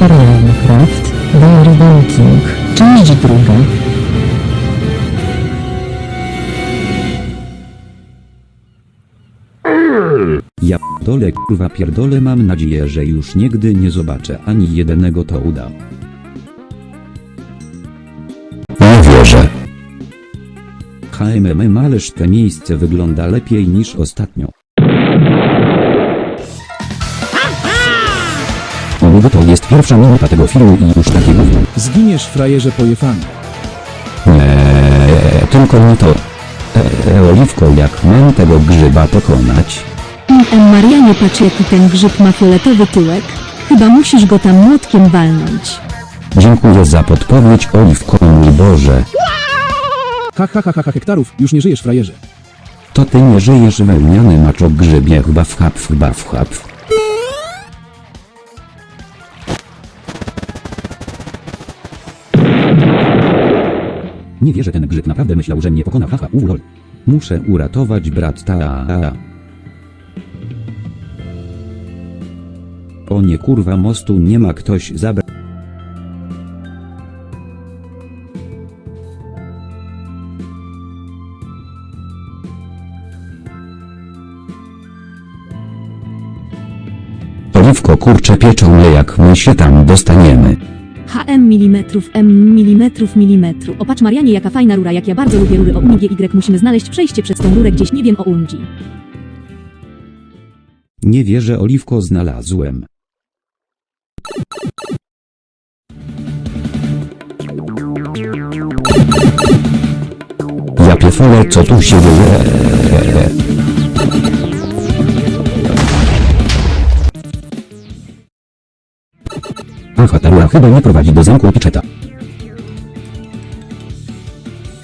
Imperialny Craft, Diary Banking, część druga. Ja dole kurwa pierdolę mam nadzieję, że już nigdy nie zobaczę ani jednego to uda. Nie wierzę. HMM ależ te miejsce wygląda lepiej niż ostatnio. To jest pierwsza minuta tego filmu i już takie gówno. Zginiesz frajerze pojefany. Nie, tylko nie to. E, e, Oliwko, jak mam tego grzyba pokonać? M. Marianie, patrz jaki ten grzyb ma fioletowy tyłek. Chyba musisz go tam młotkiem walnąć. Dziękuję za podpowiedź, Oliwko, mój Boże. Ha ha ha ha ha hektarów, już nie żyjesz frajerze. To ty nie żyjesz wełniany maczo grzybie chyba w chap, chyba Nie wierzę, ten grzyb naprawdę myślał, że mnie pokona, haha, ulol. Muszę uratować brata. O nie kurwa mostu nie ma ktoś zabra... Oliwko kurcze pieczone jak my się tam dostaniemy. HM milimetrów, M milimetrów, milimetru. Opatrz Marianie, jaka fajna rura, jak ja bardzo lubię rury o unii Y. Musimy znaleźć przejście przez tą rurę gdzieś, nie wiem o Undzi. Nie wierzę Oliwko znalazłem. Ja piefole co tu się dzieje? Aha, ta rura chyba nie prowadzi do zamku Piczeta.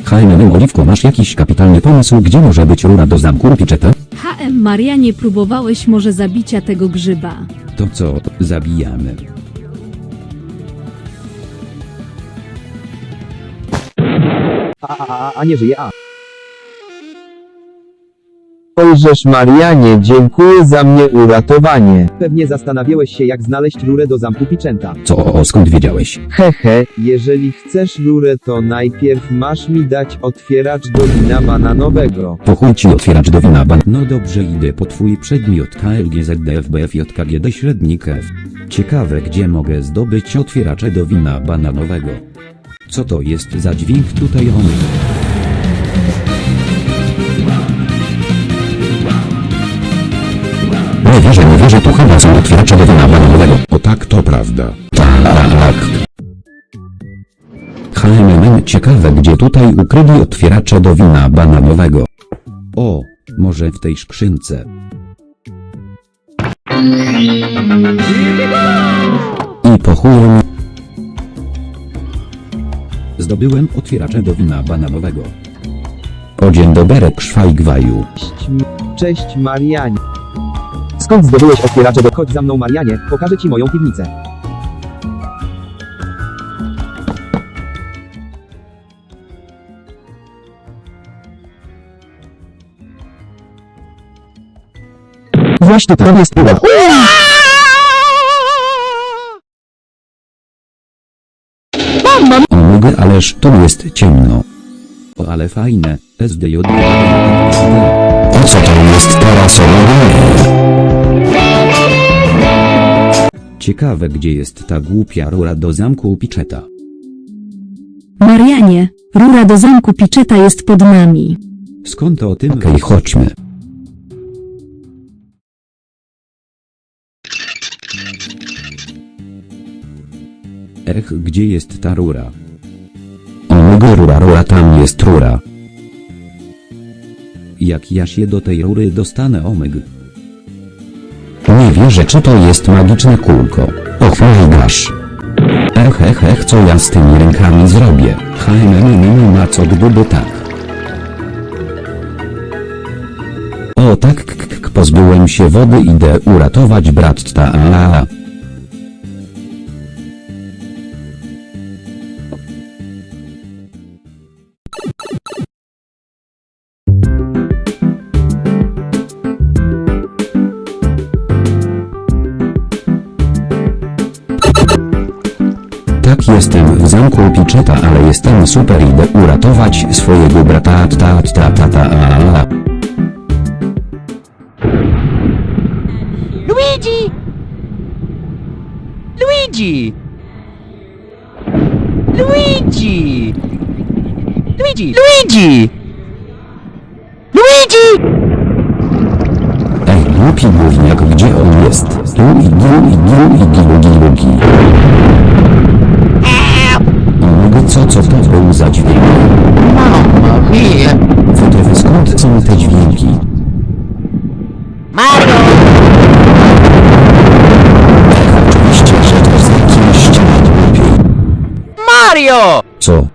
HMM Oliwko, masz jakiś kapitalny pomysł, gdzie może być rura do zamku Piczeta? HM Marianie, próbowałeś może zabicia tego grzyba. To co, zabijamy. a, a nie żyje, a. Ojżesz Marianie, dziękuję za mnie uratowanie. Pewnie zastanawiałeś się jak znaleźć rurę do zamku Piczęta. Co, skąd wiedziałeś? Hehe, Jeżeli chcesz rurę to najpierw masz mi dać otwieracz do wina bananowego. Po chuj ci otwierać do wina ban. No dobrze, idę po twój przedmiot KLGZDFBFJKGD średnik F. Ciekawe, gdzie mogę zdobyć otwieracze do wina bananowego. Co to jest za dźwięk tutaj on? Wierzę, nie wierzę, tu chyba są otwieracze do wina bananowego. O tak, to prawda. Tak. HMM ciekawe, gdzie tutaj ukryli otwieracze do wina bananowego. O, może w tej skrzynce. I po chuju. Zdobyłem otwieracze do wina bananowego. O dzień doberek szwajgwaju. Cześć Marianie. Skąd zdobyłeś otwieracze do... Chodź za mną Marianie, pokażę ci moją piwnicę. właśnie to jest rura. O mogę, ależ tu jest ciemno. O ale fajne, SDJ. Ciekawe gdzie jest ta głupia rura do zamku Piczeta. Marianie, rura do zamku Piczeta jest pod nami. Skąd o tym? Okej, chodźmy. Ech, gdzie jest ta rura? Omega rura, rura, tam jest rura. Jak ja się do tej rury dostanę, omeg? Wierzę, czy to jest magiczne kółko. Pochwal gasz. Ech, ech, ech, co ja z tymi rękami zrobię? HMM ma co gdyby tak. O tak, k, k, pozbyłem się wody, idę uratować brata. Zamku Piczeta, ale jestem super idę uratować swojego brata ta ta ta ta a. Luigi! Luigi! Luigi! Luigi! Luigi! Luigi! Ej, głupi gówniak, gdzie on jest? Tu i giu i giu i giu giu giu. Omega, co co to był za dźwięk? Mamma mia! Wytrywy skąd są te dźwięki? Mario! Oczywiście, że to z jakimś ścianą lepiej. Mario! Co?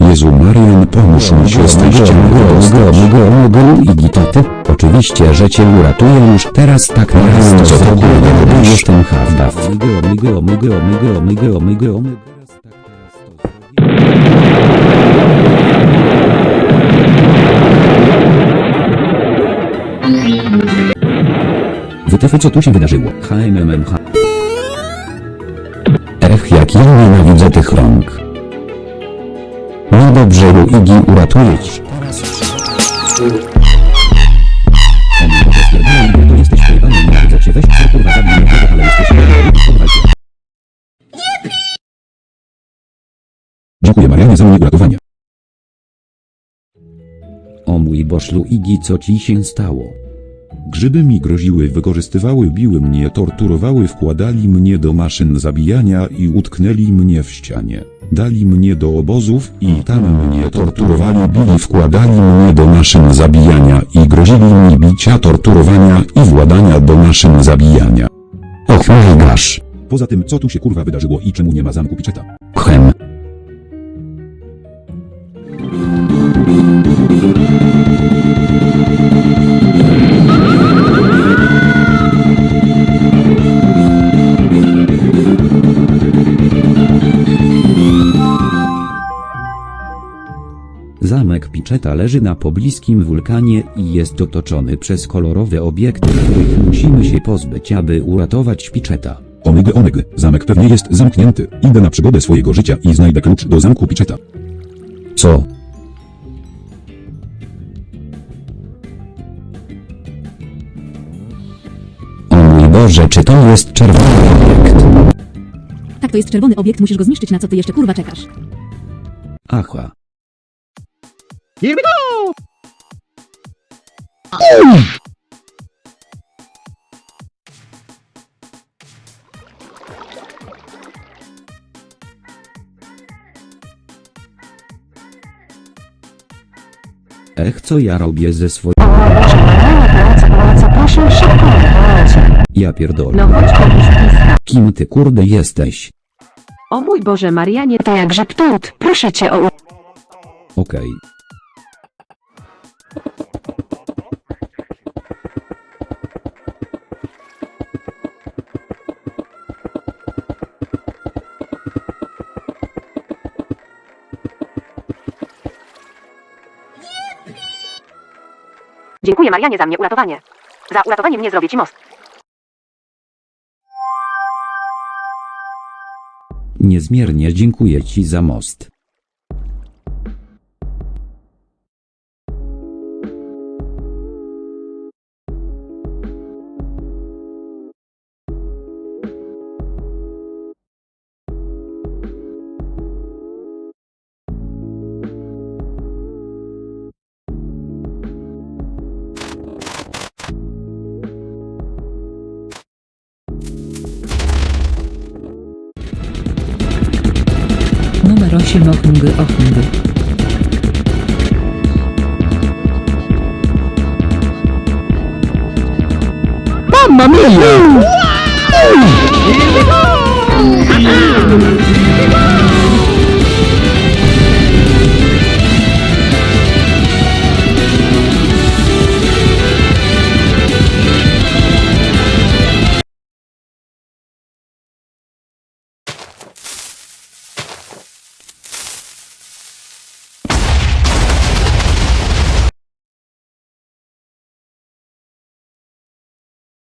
Jezu Marian, pomóż mi się z tej ściany wydostać. i gitoty? Oczywiście, że cię uratuję już teraz tak na raz Co to to kurwa zrobię, robisz? jestem hawdaw. Wytyfy co tu się wydarzyło? HMMH. Ja nienawidzę tych rąk. No dobrze, Luigi, uratuję cię. Dziękuję Marianie za mnie uratowanie. O mój Boż Luigi, co ci się stało? Grzyby mi groziły, wykorzystywały, biły mnie, torturowały, wkładali mnie do maszyn zabijania i utknęli mnie w ścianie. Dali mnie do obozów i tam mnie torturowali, bili, wkładali mnie do maszyn zabijania i grozili mi bicia, torturowania i władania do maszyn zabijania. Och my gosh. Poza tym, co tu się kurwa wydarzyło i czemu nie ma zamku Piczeta? Chem. Zamek Piczeta leży na pobliskim wulkanie i jest otoczony przez kolorowe obiekty, których musimy się pozbyć, aby uratować Piczeta. Omega Omega, zamek pewnie jest zamknięty. Idę na przygodę swojego życia i znajdę klucz do zamku Piczeta. Co? O mój Boże, czy to jest czerwony obiekt? Tak, to jest czerwony obiekt, musisz go zniszczyć, na co ty jeszcze kurwa czekasz. Aha. Here we go! Ech, co ja robię ze swoim... Proszę szybko chodź. Ja pierdolę. No chodź komuś. Kim ty kurde jesteś? O mój Boże Marianie, to jak żeptut. Proszę cię o... Okej. Dziękuję Marianie za mnie uratowanie. Za uratowanie mnie zrobię ci most. Niezmiernie dziękuję ci za most. Kirschenordnung geordnet wird. Mamma mia!